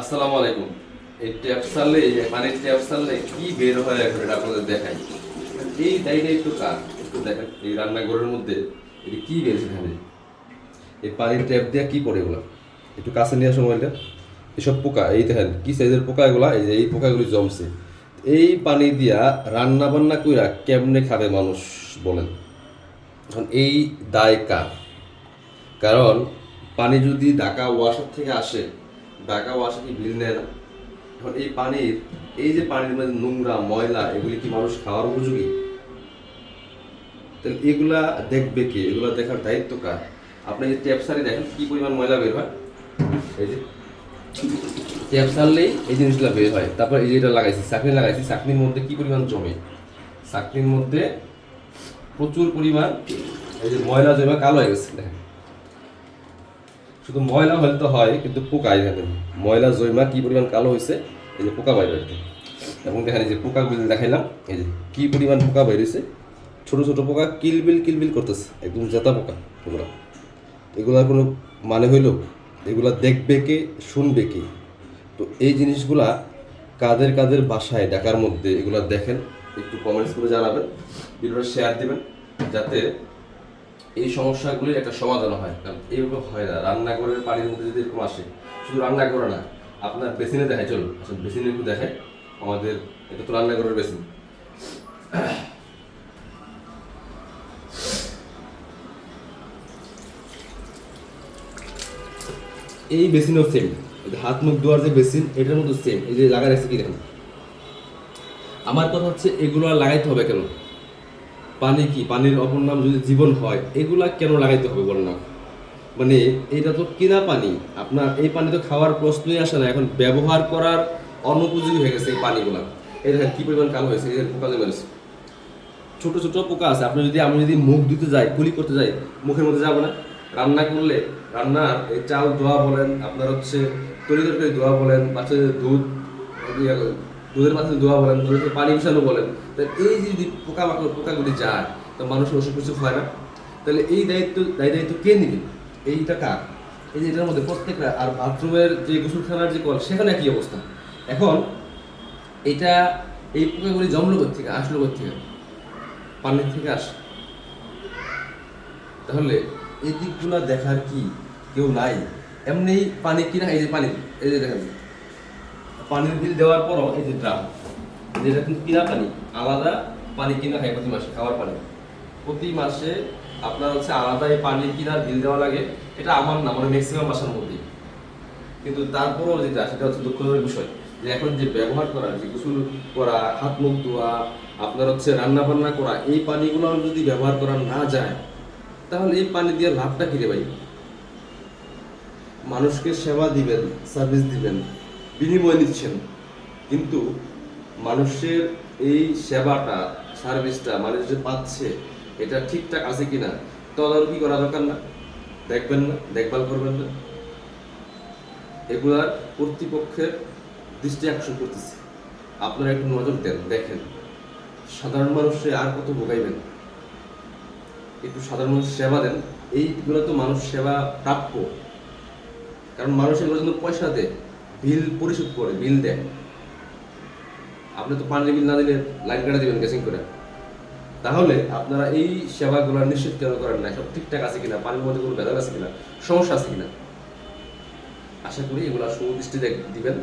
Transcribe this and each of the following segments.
আসসালামু আলাইকুম। এই ট্যাপ সারলে মানে ট্যাপ সারলে কি বের হয় এখন এটা আপনাদের দেখাই। এই ডাইটা একটু কার? একটু দেখেন এই রান্নাঘরের মধ্যে এটা কি বের এখানে? এই পানির ট্যাপ দিয়ে কি করে এগুলো? একটু কাছে নিয়ে আসো মোবাইলটা। এসব পোকা, এই দেখেন, কি সাইজের পোকা এগুলা? এই যে এই পোকাগুলি জমছে। এই পানি দিয়া রান্না বান্না কইরা কেমনে খাবে মানুষ বলেন? এখন এই দায় কার? কারণ পানি যদি ঢাকা ওয়াশার থেকে আসে ঢাকা ওয়াশার কি বিল নেয় না এখন এই পানির, এই যে পানির মধ্যে নোংরা, ময়লা, এগুলি কি মানুষ খাওয়ার উপযোগী? তাহলে এগুলা দেখবে কে? এগুলা দেখার দায়িত্ব কার? আপনি যে ট্যাপ সারি দেখেন, কি পরিমাণ ময়লা বের হয়? এই যে ট্যাপ সারলেই এই জিনিসগুলো বের হয়। তারপর এই যে এটা লাগাইছি, চাকনি লাগাইছি, চাকনির মধ্যে কি পরিমাণ জমে? চাকনির মধ্যে প্রচুর পরিমাণ এই যে ময়লা জমে কালো হয়ে গেছে, দেখেন। শুধু ময়লা হলে তো হয়, কিন্তু পোকা এখানে ময়লা, জৈমা, কি পরিমাণ কালো হয়েছে এই যে পোকা বাইরে এবং দেখেন এই যে পোকাগুলি দেখাইলাম, এই যে কি পরিমাণ পোকা বাইরেছে ছোট ছোট পোকা কিলবিল কিলবিল করতেছে, একদম জেতা পোকা এগুলো এগুলার কোনো মানে হইল, এগুলা দেখবে কে, শুনবে কে? তো এই জিনিসগুলা কাদের কাদের বাসায়, ঢাকার মধ্যে এগুলা দেখেন, একটু কমেন্টস করে জানাবেন, ভিডিওটা শেয়ার দিবেন, যাতে এই সমস্যাগুলির একটা সমাধান হয়। কারণ এইভাবে হয় না। রান্নাঘরের পানির মধ্যে যদি এরকম আসে, শুধু রান্নাঘরে না, আপনার বেসিনে দেখায়, চলুন। আসলে বেসিনে একটু দেখায় আমাদের, এটা তো রান্নাঘরের বেসিন। এই বেসিনও সেম হাত মুখ ধোয়ার যে বেসিন, এটার মধ্যে সেম এই যে লাগা রাখছে কি দেখেন। আমার কথা হচ্ছে, এগুলো আর লাগাইতে হবে কেন? পানি কি? পানির অপর নাম যদি জীবন হয়, এগুলা কেন লাগাইতে হবে বলেন না? মানে এটা তো কিনা পানি। আপনার এই পানি তো খাওয়ার প্রশ্নই আসে না। এখন ব্যবহার করার অনুপযোগী হয়ে গেছে এই পানিগুলা। এই দেখেন কি পরিমাণ কালো হয়েছে, এই পোকা জমে গেছে। ছোট ছোট পোকা আছে। আপনি যদি, আমি যদি মুখ ধুতে যাই, কুলি করতে যাই, মুখের মধ্যে যাব না? রান্না করলে রান্নার এই চাল ধোয়া বলেন, আপনার হচ্ছে তরি তরকারি ধোয়া বলেন, বাচ্চাদের দুধ দুধের পাত্রে ধোয়া বলেন, দুধের পানি মিশানো বলেন, তা এই যে যদি পোকা মাকড় পোকাগুলি যায়, তো মানুষের অসুখ কিছু হয় না। তাহলে এই দায়িত্ব, দায়ী দায়িত্ব কে নেবে? এইটা কার? এই যে এটার মধ্যে প্রত্যেকটা, আর বাথরুমের যে গোসলখানার যে কল, সেখানে একই অবস্থা? এখন এটা, এই পোকাগুলি জমলো থেকে আসলো থেকে পানির থেকে আসে। তাহলে এই দিকগুলো দেখার কি কেউ নাই? এমনি পানি কিনা, এই যে পানি, এই যে দেখেন। পানির বিল দেওয়ার পরও এই যে ড্রাম যেটা কিন্তু কিনা পানি, আলাদা পানি কিনা খায় প্রতি মাসে, খাওয়ার পানি। প্রতি মাসে আপনার হচ্ছে আলাদা এই পানি কিনার বিল দেওয়া লাগে, এটা আমার না মানে ম্যাক্সিমাম বাসার মধ্যেই কিন্তু তারপরেও যেটা, সেটা হচ্ছে দুঃখজনক বিষয়, যে এখন যে ব্যবহার করা, যে গোসল করা, হাত মুখ ধোয়া, আপনার হচ্ছে রান্না বান্না করা, এই পানিগুলো যদি ব্যবহার করা না যায়, তাহলে এই পানি দিয়ে লাভটা কিরে ভাই? মানুষকে সেবা দিবেন সার্ভিস দিবেন। বিনিময় নিচ্ছেন। কিন্তু মানুষের এই সেবাটা, সার্ভিসটা, মানুষ যে পাচ্ছে, এটা ঠিকঠাক আছে কিনা, তদারকি করা দরকার না। দেখবেন না, দেখভাল করবেন না। এগুলার কর্তৃপক্ষের দৃষ্টি আকর্ষণ করতেছে। আপনারা একটু নজর দেন, দেখেন। সাধারণ মানুষে আর কত ভোগাইবেন? একটু সাধারণ মানুষ সেবা দেন। এইগুলো তো মানুষ সেবা প্রাপ্য। কারণ মানুষ এগুলোর জন্য পয়সা দেয়। বিল পরিশোধ করে, বিল দেয়। আপনি তো পানির বিল না দিলে লাইন কাটা দেবেন গ্যাসিং করে। তাহলে আপনারা এই সেবাগুলো নিশ্চিত কেন করেন না সব ঠিকঠাক আছে কিনা? পানির মধ্যে কোনো ভেজাল আছে কিনা? সমস্যা আছে কিনা? আশা করি এগুলো সুদৃষ্টি দিবেন।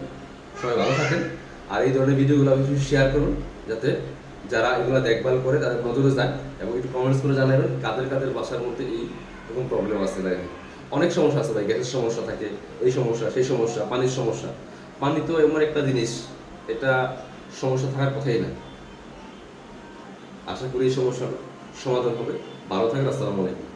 সবাই ভালো থাকেন। আর এই ধরনের ভিডিওগুলো বেশি শেয়ার করুন, যাতে যারা এগুলো দেখভাল করে তাদের নজরে যায় এবং একটু কমেন্টস করে জানাবেন কাদের কাদের বাসার মধ্যে এই রকম প্রবলেম আছে দেখেন অনেক সমস্যা আছে ভাই, গ্যাসের সমস্যা থাকে, এই সমস্যা, সেই সমস্যা, পানির সমস্যা। পানি তো এমন একটা জিনিস, এটা সমস্যা থাকার কথাই না। আশা করি এই সমস্যার সমাধান হবে। ভালো থাকার আসসালামু আলাইকুম।